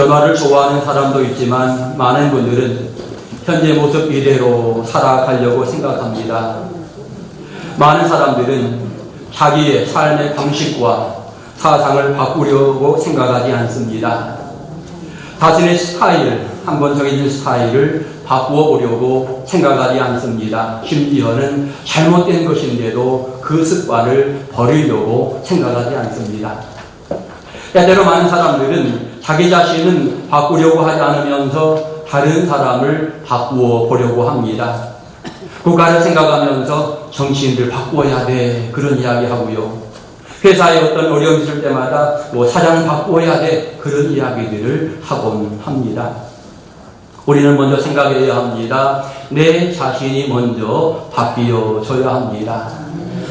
변화를 좋아하는 사람도 있지만 많은 분들은 현재 모습 이대로 살아가려고 생각합니다. 많은 사람들은 자기의 삶의 방식과 사상을 바꾸려고 생각하지 않습니다. 자신의 스타일, 한번 정해진 스타일을 바꾸어 보려고 생각하지 않습니다. 심지어는 잘못된 것인데도 그 습관을 버리려고 생각하지 않습니다. 때때로 많은 사람들은 자기 자신은 바꾸려고 하지 않으면서 다른 사람을 바꾸어 보려고 합니다. 국가를 생각하면서 정치인들 바꾸어야 돼. 그런 이야기 하고요. 회사에 어떤 어려움이 있을 때마다 뭐 사장 바꾸어야 돼. 그런 이야기들을 하곤 합니다. 우리는 먼저 생각해야 합니다. 내 자신이 먼저 바뀌어져야 합니다.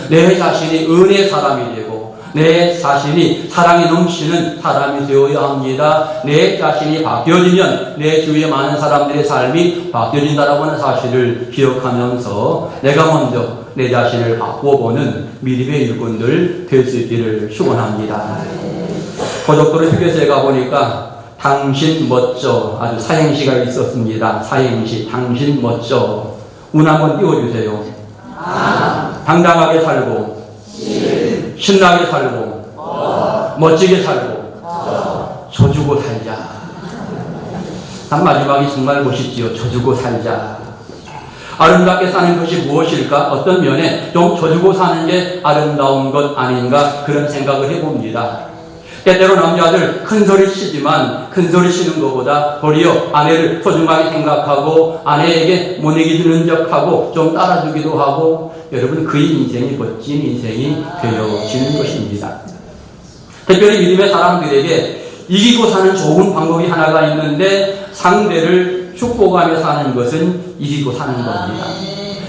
내 자신이 은혜 사람이 되고 내 자신이 사랑이 넘치는 사람이 되어야 합니다. 내 자신이 바뀌어지면 내 주위에 많은 사람들의 삶이 바뀌어진다라고 하는 사실을 기억하면서 내가 먼저 내 자신을 바꾸어보는 미림의 일꾼들 될 수 있기를 축원합니다. 고속도로 휴게소에 가보니까 당신 멋져 아주 사행시가 있었습니다. 사행시 당신 멋져 운 한번 띄워주세요. 당당하게 살고 신나게 살고 멋지게 살고 져주고 살자. 한 마지막이 정말 멋있지요. 져주고 살자. 아름답게 사는 것이 무엇일까? 어떤 면에 좀 져주고 사는 게 아름다운 것 아닌가 그런 생각을 해봅니다. 때때로 남자들 큰 소리 치지만 큰 소리 치는 것보다 도리어 아내를 소중하게 생각하고 아내에게 모내기 주는 척하고 좀 따라주기도 하고 여러분 그 인생이 멋진 인생이 되어지는 것입니다. 특별히 믿음의 사람들에게 이기고 사는 좋은 방법이 하나가 있는데 상대를 축복하며 사는 것은 이기고 사는 겁니다.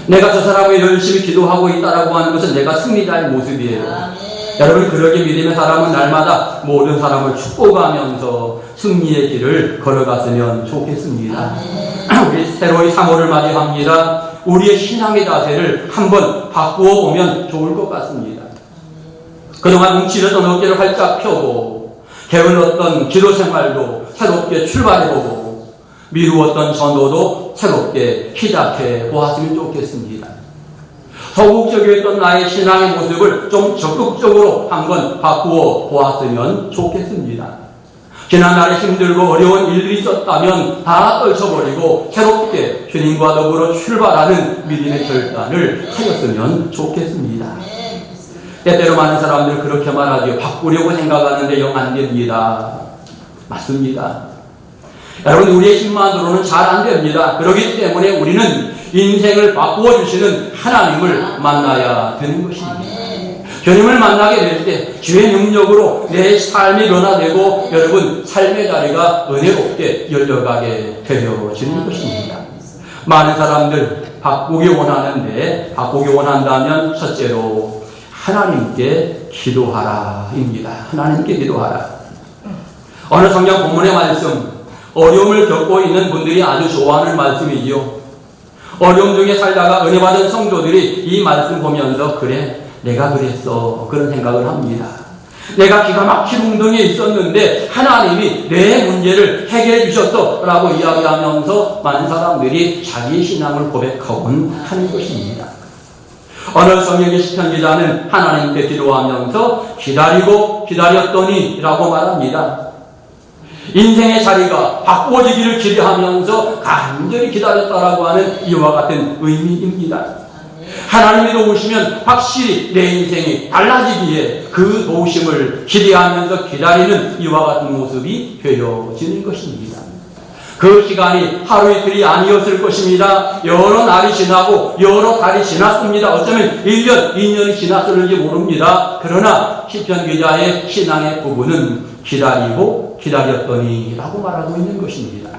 내가 저 사람을 열심히 기도하고 있다라고 하는 것은 내가 승리자의 모습이에요. 여러분 그러게 믿음의 사람은 날마다 모든 사람을 축복하면서 승리의 길을 걸어갔으면 좋겠습니다. 우리 새로이 3월을 맞이합니다. 우리의 신앙의 자세를 한번 바꾸어 보면 좋을 것 같습니다. 그동안 뭉치려던 어깨를 활짝 펴고 게을렀던 기도 생활도 새롭게 출발해보고 미루었던 전도도 새롭게 시작해 보았으면 좋겠습니다. 소극적이었던 나의 신앙의 모습을 좀 적극적으로 한번 바꾸어 보았으면 좋겠습니다. 지난날에 힘들고 어려운 일들이 있었다면 다 떨쳐버리고 새롭게 주님과 더불어 출발하는 믿음의 결단을 하였으면 좋겠습니다. 때때로 많은 사람들 그렇게 말하죠. 바꾸려고 생각하는데 영 안 됩니다. 맞습니다. 여러분, 우리의 힘만으로는 잘 안 됩니다. 그렇기 때문에 우리는 인생을 바꾸어 주시는 하나님을 만나야 되는 것입니다. 주님을 만나게 될 때 주의 능력으로 내 삶이 변화되고 여러분 삶의 자리가 은혜롭게 열려가게 되어지는 것입니다. 많은 사람들 바꾸기 원하는데 바꾸기 원한다면 첫째로 하나님께 기도하라입니다. 하나님께 기도하라. 어느 성경 본문의 말씀 어려움을 겪고 있는 분들이 아주 좋아하는 말씀이지요. 어려움 중에 살다가 은혜 받은 성도들이 이 말씀 보면서 그래 내가 그랬어 그런 생각을 합니다. 내가 기가 막힌 웅덩이에 있었는데 하나님이 내 문제를 해결해 주셨어 라고 이야기하면서 많은 사람들이 자기 신앙을 고백하곤 하는 것입니다. 어느 성경의 시편 기자는 하나님께 기도하면서 기다리고 기다렸더니 라고 말합니다. 인생의 자리가 바꾸어지기를 기대하면서 간절히 기다렸다라고 하는 이와 같은 의미입니다. 하나님이 도우시면 확실히 내 인생이 달라지기에 그 도우심을 기대하면서 기다리는 이와 같은 모습이 되어지는 것입니다. 그 시간이 하루 이틀이 아니었을 것입니다. 여러 날이 지나고 여러 달이 지났습니다. 어쩌면 1년, 2년이 지났을지 모릅니다. 그러나 시편 기자의 신앙의 부분은 기다리고 기다렸더니 라고 말하고 있는 것입니다.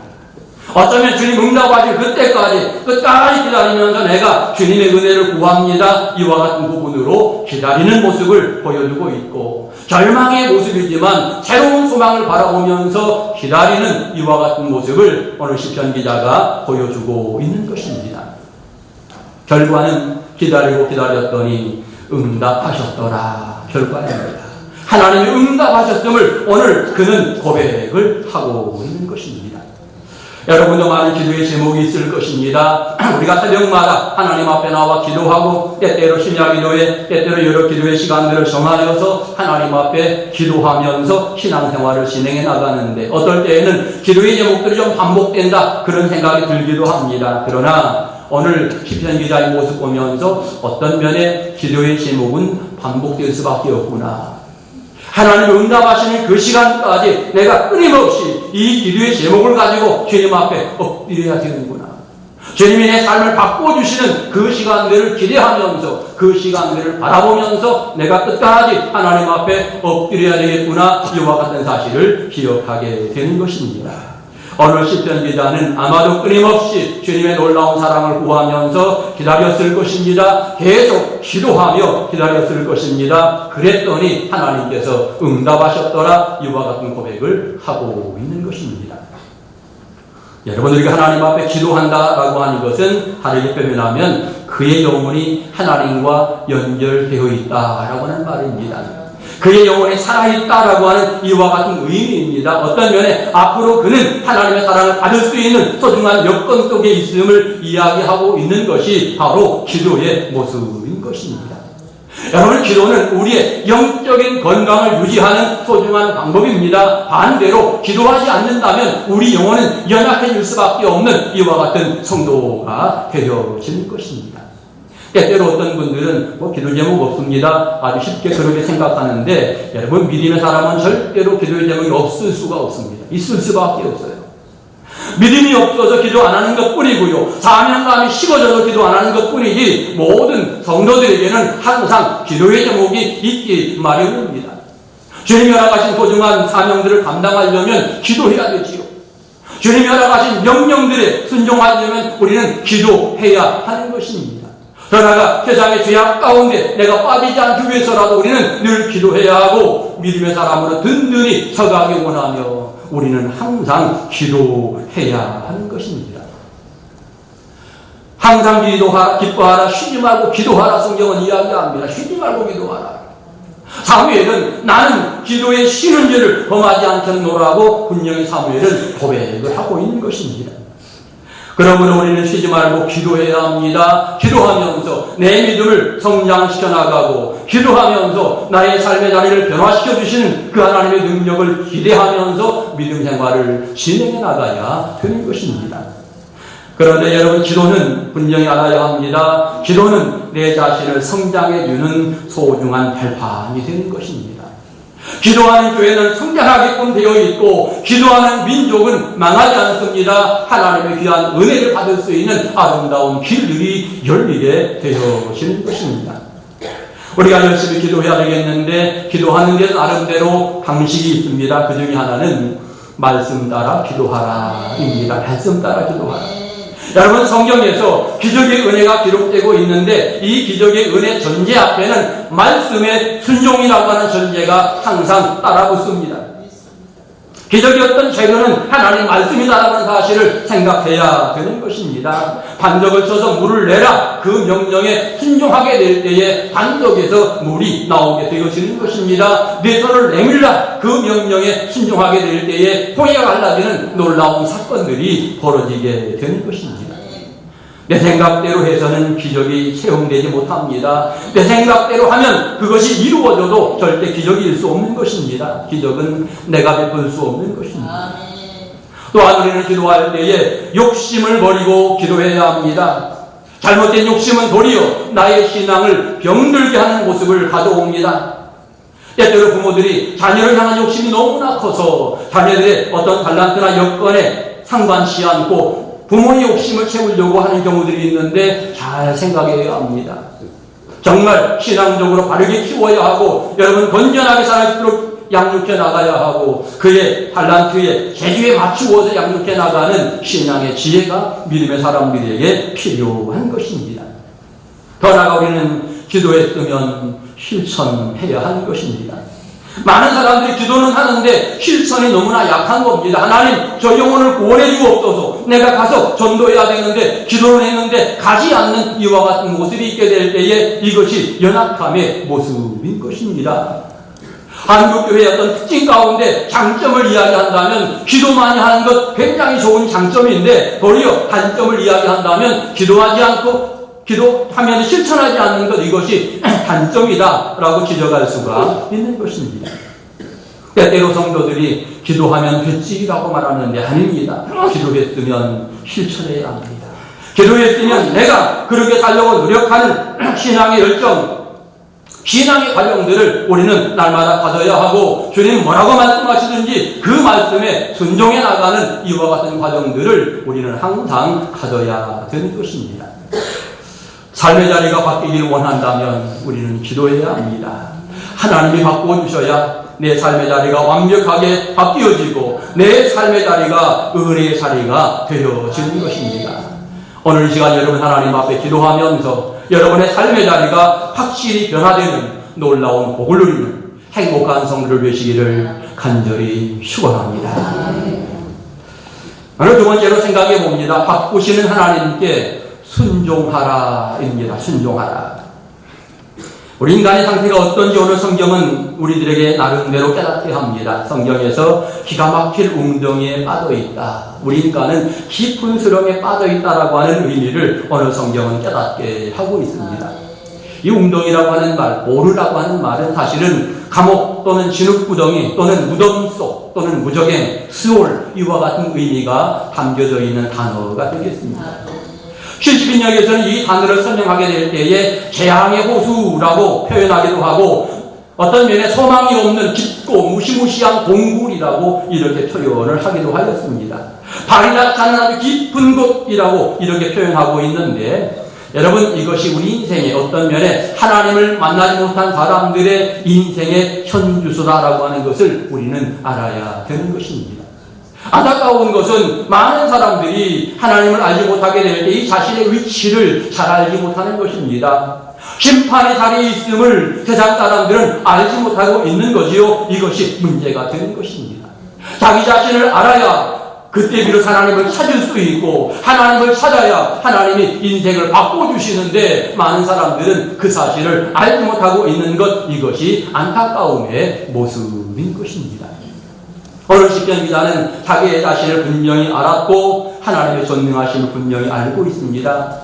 어쩌면 주님 응답하실 그때까지 끝까지 기다리면서 내가 주님의 은혜를 구합니다. 이와 같은 부분으로 기다리는 모습을 보여주고 있고 절망의 모습이지만 새로운 소망을 바라보면서 기다리는 이와 같은 모습을 오늘 시편 기자가 보여주고 있는 것입니다. 결과는 기다리고 기다렸더니 응답하셨더라 결과입니다. 하나님이 응답하셨음을 오늘 그는 고백을 하고 있는 것입니다. 여러분도 많은 기도의 제목이 있을 것입니다. 우리가 새벽마다 하나님 앞에 나와 기도하고 때때로 심야 기도에 때때로 여러 기도의 시간들을 정하여서 하나님 앞에 기도하면서 신앙생활을 진행해 나가는데 어떨 때에는 기도의 제목들이 좀 반복된다 그런 생각이 들기도 합니다. 그러나 오늘 시편 기자의 모습 보면서 어떤 면에 기도의 제목은 반복될 수밖에 없구나. 하나님 응답하시는 그 시간까지 내가 끊임없이 이 기도의 제목을 가지고 주님 앞에 엎드려야 되는구나. 주님이 내 삶을 바꿔주시는 그 시간들을 기대하면서 그 시간들을 바라보면서 내가 끝까지 하나님 앞에 엎드려야 되겠구나. 이와 같은 사실을 기억하게 되는 것입니다. 오늘 시편 기자는 아마도 끊임없이 주님의 놀라운 사랑을 구하면서 기다렸을 것입니다. 계속 기도하며 기다렸을 것입니다. 그랬더니 하나님께서 응답하셨더라 이와 같은 고백을 하고 있는 것입니다. 여러분 우리가 하나님 앞에 기도한다라고 하는 것은 다르게 표현하면 그의 영혼이 하나님과 연결되어 있다라고 하는 말입니다. 그의 영혼이 살아있다라고 하는 이와 같은 의미입니다. 어떤 면에 앞으로 그는 하나님의 사랑을 받을 수 있는 소중한 여건 속에 있음을 이야기하고 있는 것이 바로 기도의 모습인 것입니다. 여러분, 기도는 우리의 영적인 건강을 유지하는 소중한 방법입니다. 반대로 기도하지 않는다면 우리 영혼은 연약해질 수밖에 없는 이와 같은 성도가 되어질 것입니다. 때때로 어떤 분들은 뭐 기도 제목 없습니다. 아주 쉽게 그렇게 생각하는데 여러분 믿음의 사람은 절대로 기도의 제목이 없을 수가 없습니다. 있을 수밖에 없어요. 믿음이 없어서 기도 안 하는 것 뿐이고요. 사명감이 식어져서 기도 안 하는 것 뿐이지 모든 성도들에게는 항상 기도의 제목이 있기 마련입니다. 주님이 허락하신 소중한 사명들을 감당하려면 기도해야 되지요. 주님이 허락하신 명령들에 순종하려면 우리는 기도해야 하는 것입니다. 그러나 세상의 죄악 가운데 내가 빠지지 않기 위해서라도 우리는 늘 기도해야 하고 믿음의 사람으로 든든히 서가기 원하며 우리는 항상 기도해야 하는 것입니다. 항상 기도하라, 기뻐하라, 쉬지 말고 기도하라 성경은 이야기합니다. 쉬지 말고 기도하라. 사무엘은 나는 기도에 쉬는 죄를 범하지 않겠노라고 분명히 사무엘은 고백을 하고 있는 것입니다. 그러므로 우리는 쉬지 말고 기도해야 합니다. 기도하면서 내 믿음을 성장시켜 나가고, 기도하면서 나의 삶의 자리를 변화시켜 주시는 그 하나님의 능력을 기대하면서 믿음 생활을 진행해 나가야 되는 것입니다. 그런데 여러분, 기도는 분명히 알아야 합니다. 기도는 내 자신을 성장해 주는 소중한 발판이 되는 것입니다. 기도하는 교회는 성장하게끔 되어 있고 기도하는 민족은 망하지 않습니다. 하나님의 귀한 은혜를 받을 수 있는 아름다운 길들이 열리게 되어지는 것입니다. 우리가 열심히 기도해야 되겠는데 기도하는 데 나름대로 방식이 있습니다. 그 중에 하나는 말씀 따라 기도하라입니다. 말씀 따라 기도하라. 여러분 성경에서 기적의 은혜가 기록되고 있는데 이 기적의 은혜 전제 앞에는 말씀의 순종이라고 하는 전제가 항상 따라붙습니다. 어떤 재료는 하나님 말씀이다라는 사실을 생각해야 되는 것입니다. 반적을 쳐서 물을 내라 그 명령에 순종하게 될 때에 반적에서 물이 나오게 되어지는 것입니다. 내 손을 내밀라 그 명령에 순종하게 될 때에 홍해가 갈라지는 놀라운 사건들이 벌어지게 되는 것입니다. 내 생각대로 해서는 기적이 체험되지 못합니다. 내 생각대로 하면 그것이 이루어져도 절대 기적일 수 없는 것입니다. 기적은 내가 베풀 수 없는 것입니다. 또한 우리는 기도할 때에 욕심을 버리고 기도해야 합니다. 잘못된 욕심은 도리어 나의 신앙을 병들게 하는 모습을 가져옵니다. 때때로 부모들이 자녀를 향한 욕심이 너무나 커서 자녀들의 어떤 달란트나 여건에 상관치 않고 부모의 욕심을 채우려고 하는 경우들이 있는데 잘 생각해야 합니다. 정말 신앙적으로 바르게 키워야 하고 여러분 건전하게 살 수 있도록 양육해 나가야 하고 그의 달란트에 재주에 맞추어서 양육해 나가는 신앙의 지혜가 믿음의 사람들에게 필요한 것입니다. 더 나아가 우리는 기도했으면 실천해야 하는 것입니다. 많은 사람들이 기도는 하는데 실천이 너무나 약한 겁니다. 하나님, 저 영혼을 구원해 주옵소서. 내가 가서 전도해야 되는데, 기도를 했는데, 가지 않는 이와 같은 모습이 있게 될 때에 이것이 연약함의 모습인 것입니다. 한국교회의 어떤 특징 가운데 장점을 이야기한다면 기도 많이 하는 것 굉장히 좋은 장점인데 도리어 단점을 이야기한다면 기도하지 않고 기도하면 실천하지 않는 것 이것이 단점이다라고 지적할 수가 있는 것입니다. 때때로 성도들이 기도하면 됐지라고 말하는데 아닙니다. 기도했으면 실천해야 합니다. 기도했으면 내가 그렇게 살려고 노력하는 신앙의 열정, 신앙의 과정들을 우리는 날마다 가져야 하고 주님 뭐라고 말씀하시든지 그 말씀에 순종해 나가는 이와 같은 과정들을 우리는 항상 가져야 되는 것입니다. 삶의 자리가 바뀌기를 원한다면 우리는 기도해야 합니다. 하나님이 바꿔주셔야 내 삶의 자리가 완벽하게 바뀌어지고 내 삶의 자리가 은혜의 자리가 되어지는 것입니다. 오늘 이 시간 여러분 하나님 앞에 기도하면서 여러분의 삶의 자리가 확실히 변화되는 놀라운 복을 누리는 행복한 성도를 되시기를 간절히 축원합니다. 오늘 두 번째로 생각해 봅니다. 바꾸시는 하나님께 순종하라입니다. 순종하라. 우리 인간의 상태가 어떤지 오늘 성경은 우리들에게 나름대로 깨닫게 합니다. 성경에서 기가 막힐 웅덩이에 빠져 있다. 우리 인간은 깊은 수렁에 빠져 있다라고 하는 의미를 오늘 성경은 깨닫게 하고 있습니다. 이 웅덩이라고 하는 말, 모르라고 하는 말은 사실은 감옥 또는 진흙구덩이 또는 무덤 속 또는 무적행, 스올 이와 같은 의미가 담겨져 있는 단어가 되겠습니다. 70인역에서는 이 단어를 설명하게 될 때에 재앙의 호수라고 표현하기도 하고 어떤 면에 소망이 없는 깊고 무시무시한 동굴이라고 이렇게 표현을 하기도 하였습니다. 발이 닿지 아주 깊은 곳이라고 이렇게 표현하고 있는데 여러분 이것이 우리 인생의 어떤 면에 하나님을 만나지 못한 사람들의 인생의 현주소다라고 하는 것을 우리는 알아야 되는 것입니다. 안타까운 것은 많은 사람들이 하나님을 알지 못하게 될 때 이 자신의 위치를 잘 알지 못하는 것입니다. 심판의 자리에 있음을 세상 사람들은 알지 못하고 있는 거지요. 이것이 문제가 되는 것입니다. 자기 자신을 알아야 그때 비로소 하나님을 찾을 수 있고 하나님을 찾아야 하나님이 인생을 바꿔주시는데 많은 사람들은 그 사실을 알지 못하고 있는 것 이것이 안타까움의 모습인 것입니다. 시편 기자는 자기의 자신을 분명히 알았고 하나님의 전능하심을 분명히 알고 있습니다.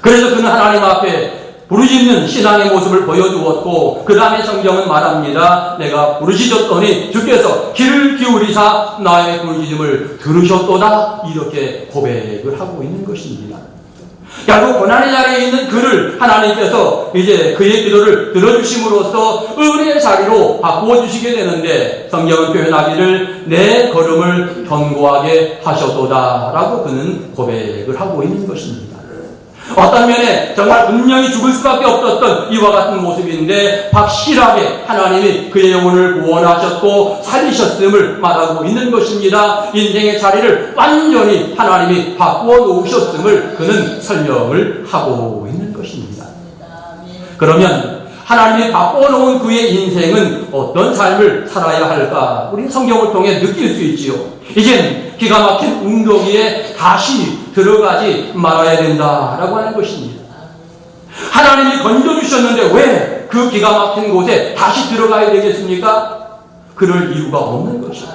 그래서 그는 하나님 앞에 부르짖는 신앙의 모습을 보여주었고 그 다음에 성경은 말합니다. 내가 부르짖었더니 주께서 귀를 기울이사 나의 부르짖음을 들으셨도다 이렇게 고백을 하고 있는 것입니다. 결국 고난의 자리에 있는 그를 하나님께서 이제 그의 기도를 들어주심으로써 은혜의 자리로 바꾸어 주시게 되는데 성경은 표현하기를 내 걸음을 견고하게 하셨도다 라고 그는 고백을 하고 있는 것입니다. 어떤 면에 정말 분명히 죽을 수밖에 없었던 이와 같은 모습인데 확실하게 하나님이 그의 영혼을 구원하셨고 살리셨음을 말하고 있는 것입니다. 인생의 자리를 완전히 하나님이 바꾸어 놓으셨음을 그는 설명을 하고 있는 것입니다. 그러면 하나님이 바꿔놓은 그의 인생은 어떤 삶을 살아야 할까? 우리 성경을 통해 느낄 수 있지요. 이젠 기가 막힌 웅덩이에 다시 들어가지 말아야 된다라고 하는 것입니다. 하나님이 건져주셨는데 왜 그 기가 막힌 곳에 다시 들어가야 되겠습니까? 그럴 이유가 없는 것이죠.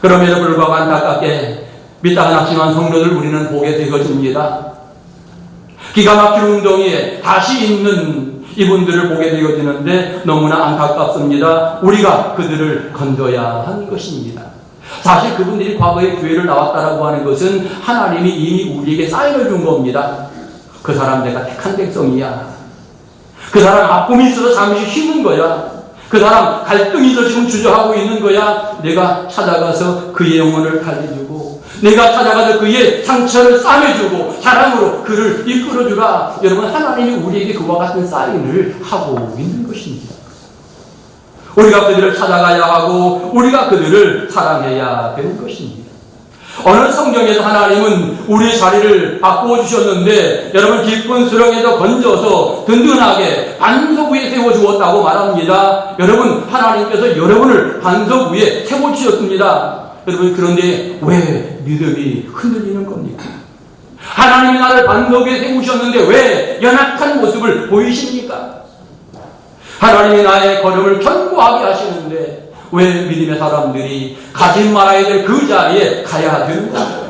그럼에도 불구하고 안타깝게 믿다가 낙심한 성도들 우리는 보게 되어집니다. 기가 막힌 웅덩이에 다시 있는 이분들을 보게 되어지는데 너무나 안타깝습니다. 우리가 그들을 건져야 하는 것입니다. 사실 그분들이 과거에 교회를 나왔다라고 하는 것은 하나님이 이미 우리에게 사인을 준 겁니다. 그 사람 내가 택한 백성이야. 그 사람 아픔이 있어서 잠시 쉬는 거야. 그 사람 갈등이 있어 지금 주저하고 있는 거야. 내가 찾아가서 그의 영혼을 달래주고, 내가 찾아가서 그의 상처를 싸매주고, 사랑으로 그를 이끌어주라. 여러분, 하나님이 우리에게 그와 같은 사인을 하고 있는 것입니다. 우리가 그들을 찾아가야 하고 우리가 그들을 사랑해야 되는 것입니다. 어느 성경에서 하나님은 우리 자리를 바꾸어 주셨는데 여러분 깊은 수렁에서 건져서 든든하게 반석 위에 세워 주었다고 말합니다. 여러분 하나님께서 여러분을 반석 위에 세워 주셨습니다. 여러분 그런데 왜 믿음이 흔들리는 겁니까? 하나님이 나를 반석 위에 세우셨는데 왜 연약한 모습을 보이십니까? 하나님이 나의 걸음을 견고하게 하시는데 왜 믿음의 사람들이 가지 말아야 될 그 자리에 가야 되는가?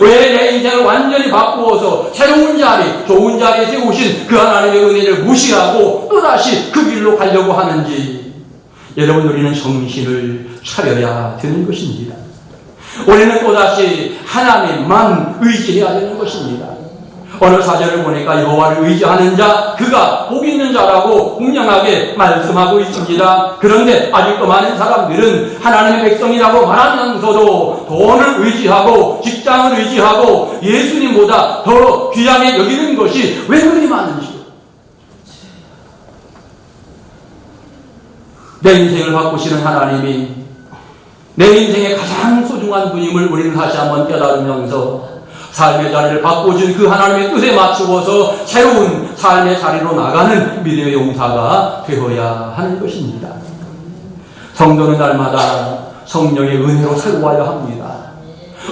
왜내 인생을 완전히 바꾸어서 새로운 자리, 좋은 자리에 세우신 그 하나님의 은혜를 무시하고 또다시 그 길로 가려고 하는지 여러분 우리는 정신을 차려야 되는 것입니다. 우리는 또다시 하나님만 의지해야 되는 것입니다. 어느 사절을 보니까 여호와를 의지하는 자 그가 복 있는 자라고 분명하게 말씀하고 있습니다. 그런데 아직도 많은 사람들은 하나님의 백성이라고 말하면서도 돈을 의지하고 직장을 의지하고 예수님보다 더 귀하게 여기는 것이 왜 그리 많은지 내 인생을 바꾸시는 하나님이 내 인생의 가장 소중한 분임을 우리는 다시 한번 깨달으면서 삶의 자리를 바꿔준 그 하나님의 뜻에 맞추어서 새로운 삶의 자리로 나가는 믿음의 용사가 되어야 하는 것입니다. 성도는 날마다 성령의 은혜로 새로워야 합니다.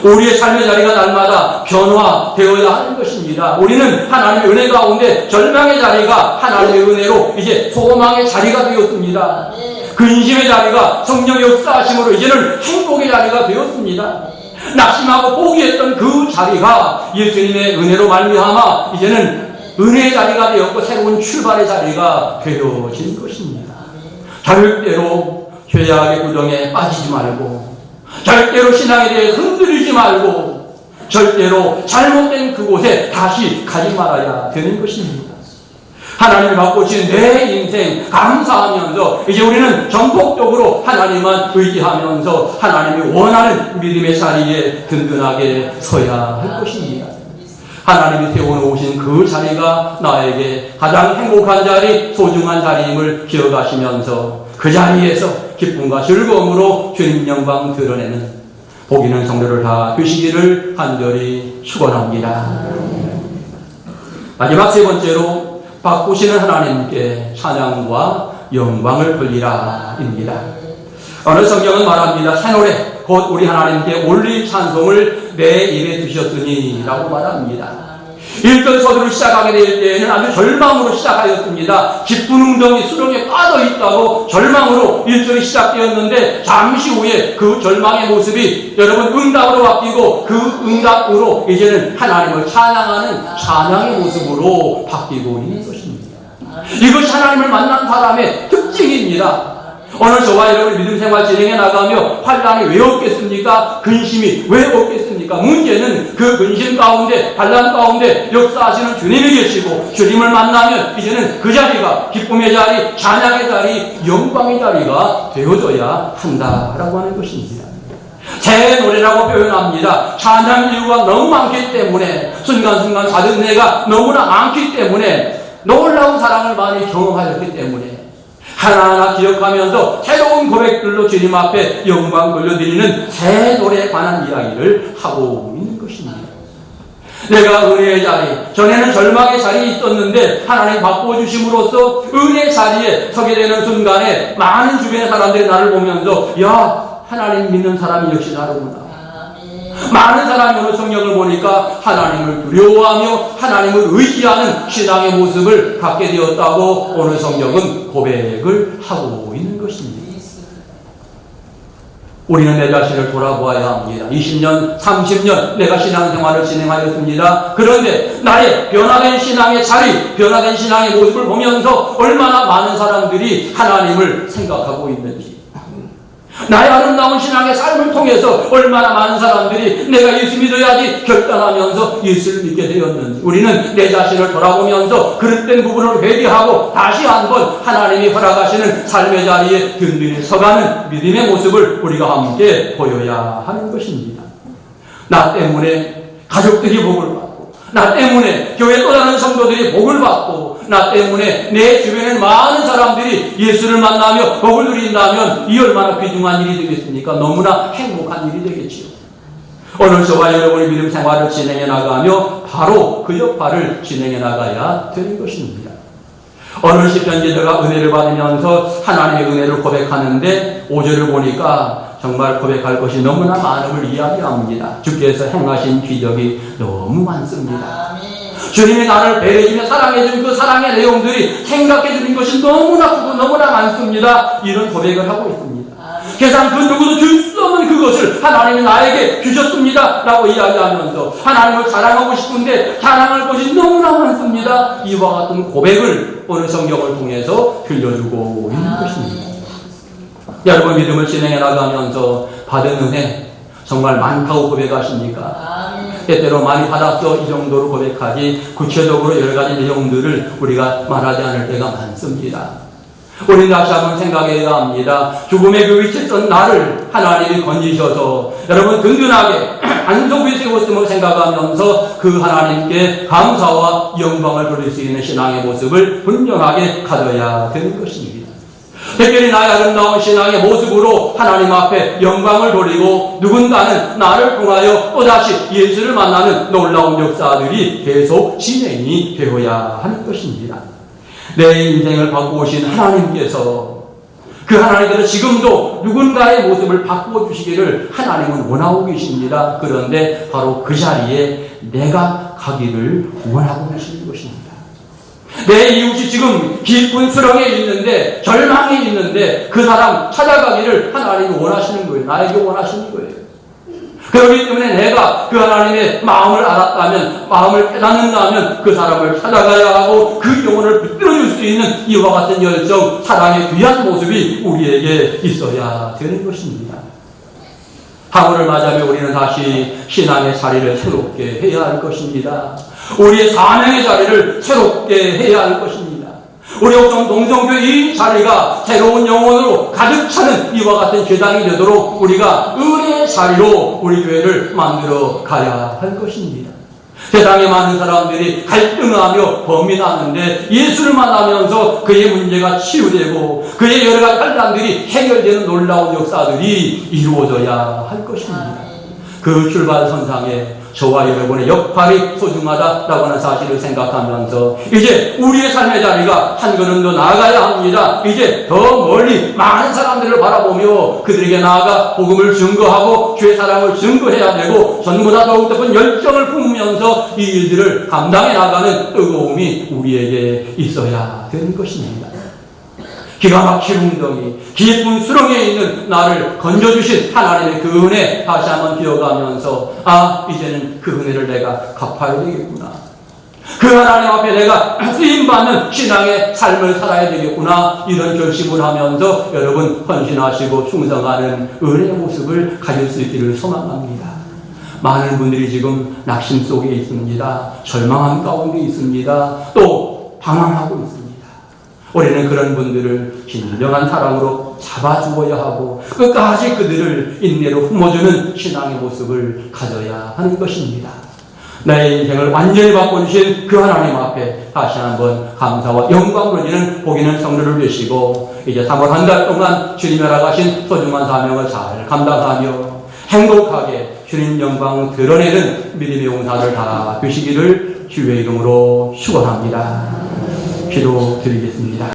우리의 삶의 자리가 날마다 변화되어야 하는 것입니다. 우리는 하나님의 은혜 가운데 절망의 자리가 하나님의 은혜로 이제 소망의 자리가 되었습니다. 근심의 자리가 성령의 역사하심으로 이제는 행복의 자리가 되었습니다. 낙심하고 포기했던 그 자리가 예수님의 은혜로 말미암아 이제는 은혜의 자리가 되었고 새로운 출발의 자리가 되어진 것입니다. 절대로 죄악의 구덩에 빠지지 말고 절대로 신앙에 대해 흔들리지 말고 절대로 잘못된 그곳에 다시 가지 말아야 되는 것입니다. 하나님을 바꾸신 내 인생 감사하면서 이제 우리는 전폭적으로 하나님만 의지하면서 하나님이 원하는 믿음의 자리에 든든하게 서야 할 것입니다. 하나님이 세워놓으신 그 자리가 나에게 가장 행복한 자리, 소중한 자리임을 기억하시면서 그 자리에서 기쁨과 즐거움으로 주님 영광 드러내는 복 있는 성도를 다 되시기를 간절히 축원합니다. 마지막 세 번째로 바꾸시는 하나님께 찬양과 영광을 돌리라입니다. 어느 성경은 말합니다. 새 노래 곧 우리 하나님께 올릴 찬송을 내 입에 두셨으니라고 말합니다. 1절 서두를 시작하게 될 때에는 아주 절망으로 시작하였습니다. 기쁜 웅덩이 수렁에 빠져 있다고 절망으로 1절이 시작되었는데 잠시 후에 그 절망의 모습이 여러분 응답으로 바뀌고 그 응답으로 이제는 하나님을 찬양하는 찬양의 모습으로 바뀌고 있는 것입니다. 이것이 하나님을 만난 사람의 특징입니다. 오늘 저와 여러분이 믿음 생활 진행해 나가며 환란이 왜 없겠습니까? 근심이 왜 없겠습니까? 문제는 그 근심 가운데 환란 가운데 역사하시는 주님이 계시고 주님을 만나면 이제는 그 자리가 기쁨의 자리, 찬양의 자리, 영광의 자리가 되어져야 한다라고 하는 것입니다. 제 노래라고 표현합니다. 찬양 이유가 너무 많기 때문에 순간순간 받은 내가 너무나 많기 때문에 놀라운 사랑을 많이 경험하였기 때문에 하나하나 기억하면서 새로운 고백들로 주님 앞에 영광 돌려드리는 새 노래에 관한 이야기를 하고 있는 것입니다. 내가 은혜의 자리, 전에는 절망의 자리에 있었는데 하나님 바꿔주심으로써 은혜의 자리에 서게 되는 순간에 많은 주변의 사람들이 나를 보면서 야 하나님 믿는 사람이 역시 다르구나. 많은 사람이 오늘 성경을 보니까 하나님을 두려워하며 하나님을 의지하는 신앙의 모습을 갖게 되었다고 오늘 성경은 고백을 하고 있는 것입니다. 우리는 내 자신을 돌아보아야 합니다. 20년, 30년 내가 신앙생활을 진행하였습니다. 그런데 나의 변화된 신앙의 자리, 변화된 신앙의 모습을 보면서 얼마나 많은 사람들이 하나님을 생각하고 있는지 나의 아름다운 신앙의 삶을 통해서 얼마나 많은 사람들이 내가 예수 믿어야지 결단하면서 예수를 믿게 되었는지 우리는 내 자신을 돌아보면서 그릇된 부분을 회개하고 다시 한번 하나님이 허락하시는 삶의 자리에 든든히 서가는 믿음의 모습을 우리가 함께 보여야 하는 것입니다. 나 때문에 가족들이 복을 받고 나 때문에 교회 또 다른 성도들이 복을 받고 나 때문에 내 주변에 많은 사람들이 예수를 만나며 복을 누린다면 이 얼마나 귀중한 일이 되겠습니까? 너무나 행복한 일이 되겠지요. 오늘 저와 여러분의 믿음 생활을 진행해 나가며 바로 그 역할을 진행해 나가야 되는 것입니다. 오늘 시편 기자가 은혜를 받으면서 하나님의 은혜를 고백하는데 5절을 보니까 정말 고백할 것이 너무나 많음을 이야기합니다. 주께서 행하신 기적이 너무 많습니다. 주님이 나를 배려주며 사랑해준 그 사랑의 내용들이 생각해주는 것이 너무나 크고 너무나 많습니다. 이런 고백을 하고 있습니다. 세상 그 누구도 줄 수 없는 그것을 하나님이 나에게 주셨습니다. 라고 이야기하면서 하나님을 자랑하고 싶은데 자랑할 것이 너무나 많습니다. 이와 같은 고백을 오늘 성경을 통해서 들려주고 있는 것입니다. 여러분 믿음을 진행해 나가면서 받은 은혜 정말 많다고 고백하십니까? 때때로 많이 받았어 이 정도로 고백하지 구체적으로 여러 가지 내용들을 우리가 말하지 않을 때가 많습니다. 우리는 다시 한번 생각해야 합니다. 죽음의 그 위치에 있던 나를 하나님이 건지셔서 여러분 든든하게 안속 위에 세웠음을 생각하면서 그 하나님께 감사와 영광을 돌릴 수 있는 신앙의 모습을 분명하게 가져야 되는 것입니다. 특별히 나의 아름다운 신앙의 모습으로 하나님 앞에 영광을 돌리고 누군가는 나를 통하여 또다시 예수를 만나는 놀라운 역사들이 계속 진행이 되어야 하는 것입니다. 내 인생을 바꾸신 하나님께서 그 하나님께서 지금도 누군가의 모습을 바꿔주시기를 하나님은 원하고 계십니다. 그런데 바로 그 자리에 내가 가기를 원하고 계시는 것입니다. 내 이웃이 지금 깊은 수렁에 있는데 절망에 있는데 그 사람 찾아가기를 하나님이 원하시는 거예요. 나에게 원하시는 거예요. 그렇기 때문에 내가 그 하나님의 마음을 알았다면, 마음을 깨닫는다면 그 사람을 찾아가야 하고 그 영혼을 붙들어줄 수 있는 이와 같은 열정, 사랑의 귀한 모습이 우리에게 있어야 되는 것입니다. 하루를 맞이하며 우리는 다시 신앙의 자리를 새롭게 해야 할 것입니다. 우리의 사명의 자리를 새롭게 해야 할 것입니다. 우리 옥정 동정교회 이 자리가 새로운 영혼으로 가득 차는 이와 같은 재단이 되도록 우리가 은혜의 자리로 우리 교회를 만들어 가야 할 것입니다. 세상에 많은 사람들이 갈등하며 범인하는데 예수를 만나면서 그의 문제가 치유되고 그의 여러 가지 환란들이 해결되는 놀라운 역사들이 이루어져야 할 것입니다. 그 출발선상에 저와 여러분의 역할이 소중하다라고 하는 사실을 생각하면서 이제 우리의 삶의 자리가 한 걸음 더 나아가야 합니다. 이제 더 멀리 많은 사람들을 바라보며 그들에게 나아가 복음을 증거하고 주의 사랑을 증거해야 되고 전보다 더욱 더큰 열정을 품으면서 이 일들을 감당해 나가는 뜨거움이 우리에게 있어야 되는 것입니다. 기가 막힌 웅덩이, 깊은 수렁에 있는 나를 건져주신 하나님의 그 은혜 다시 한번 기억하면서 아 이제는 그 은혜를 내가 갚아야 되겠구나. 그 하나님 앞에 내가 쓰임받는 신앙의 삶을 살아야 되겠구나 이런 결심을 하면서 여러분 헌신하시고 충성하는 은혜의 모습을 가질 수 있기를 소망합니다. 많은 분들이 지금 낙심 속에 있습니다. 절망한 가운데 있습니다. 또 방황하고 있습니다. 우리는 그런 분들을 진정한 사랑으로 잡아주어야 하고 끝까지 그들을 인내로 품어주는 신앙의 모습을 가져야 하는 것입니다. 나의 인생을 완전히 바꿔주신 그 하나님 앞에 다시 한번 감사와 영광 돌리는 복이는 성도를 되시고 이제 3월 한 달 동안 주님이 허락하신 소중한 사명을 잘 감당하며 행복하게 주님 영광 드러내는 믿음의 용사를 다 되시기를 주의 이름으로 축원합니다. 기도 드리겠습니다.